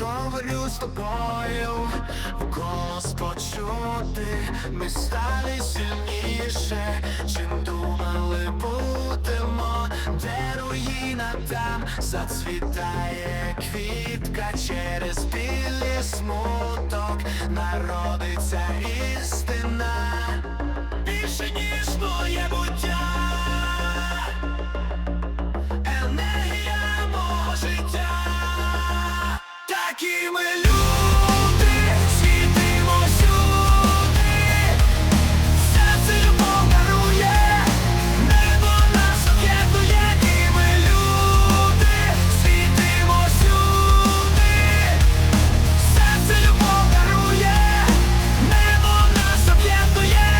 Говорю з тобою, голос почути, ми стали сильніше, чим думали будемо, де руїна там зацвітає квітка. Через білий смуток, народиться істина, такі ми люди, світимо сюди, серце любов дарує, небо нас об'єднує, і ми люди, світимо сюди, серце любов дарує, небо нас об'єднує.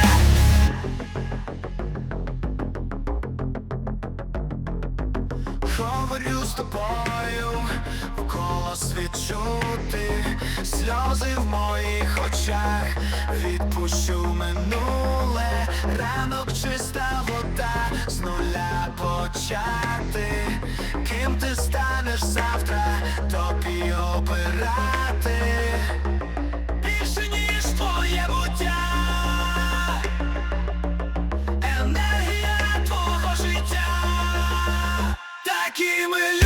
Говорю з тобою, голос відчути, сльози в моїх очах, відпущу минуле, ранок чиста вода, з нуля почати, ким ти станеш завтра, тобі обирати, більше ніж твоє буття. Енергія твого життя, такі ми